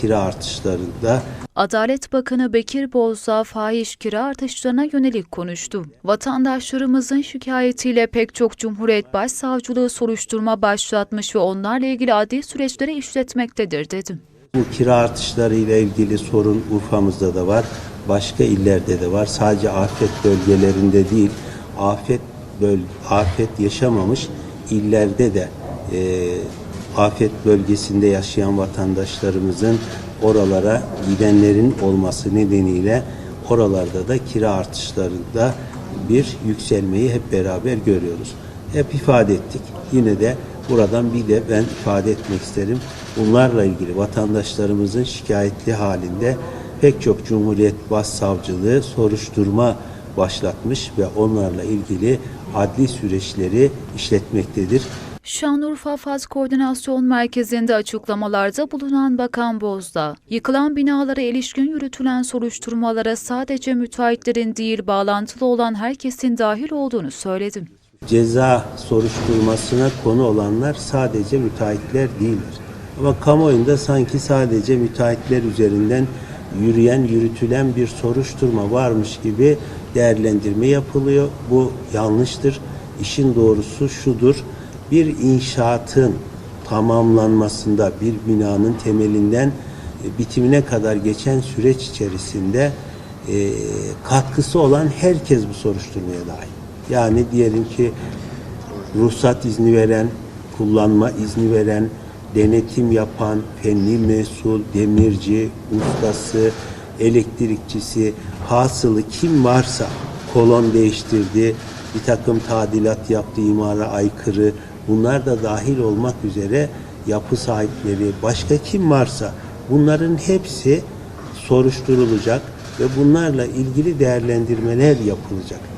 kira artışlarında Adalet Bakanı Bekir Bozdağ fahiş kira artışlarına yönelik konuştu. Vatandaşlarımızın şikayetiyle pek çok Cumhuriyet Başsavcılığı soruşturma başlatmış ve onlarla ilgili adli süreçleri işletmektedir dedi. bu kira artışları ile ilgili sorun Urfa'mızda da var. Başka illerde de var. Sadece afet bölgelerinde değil, afet böl afet yaşamamış illerde de e, afet bölgesinde yaşayan vatandaşlarımızın oralara gidenlerin olması nedeniyle oralarda da kira artışlarında bir yükselmeyi hep beraber görüyoruz. Hep ifade ettik. Yine de buradan bir de ben ifade etmek isterim. Bunlarla ilgili vatandaşlarımızın şikayetli halinde pek çok Cumhuriyet Başsavcılığı soruşturma başlatmış ve onlarla ilgili adli süreçleri işletmektedir. Şanlıurfa Faz Koordinasyon Merkezi'nde açıklamalarda bulunan Bakan Bozdağ, yıkılan binalara ilişkin yürütülen soruşturmalara sadece müteahhitlerin değil bağlantılı olan herkesin dahil olduğunu söyledi. Ceza soruşturmasına konu olanlar sadece müteahhitler değildir. Ama kamuoyunda sanki sadece müteahhitler üzerinden yürüyen, yürütülen bir soruşturma varmış gibi değerlendirme yapılıyor. Bu yanlıştır. İşin doğrusu şudur. Bir inşaatın tamamlanmasında bir binanın temelinden e, bitimine kadar geçen süreç içerisinde e, katkısı olan herkes bu soruşturmaya dahil. Yani diyelim ki ruhsat izni veren, kullanma izni veren, denetim yapan, fenli mesul, demirci, ustası, elektrikçisi, hasılı kim varsa kolon değiştirdi, bir takım tadilat yaptı, imara aykırı, bunlar da dahil olmak üzere yapı sahipleri, başka kim varsa bunların hepsi soruşturulacak ve bunlarla ilgili değerlendirmeler yapılacak.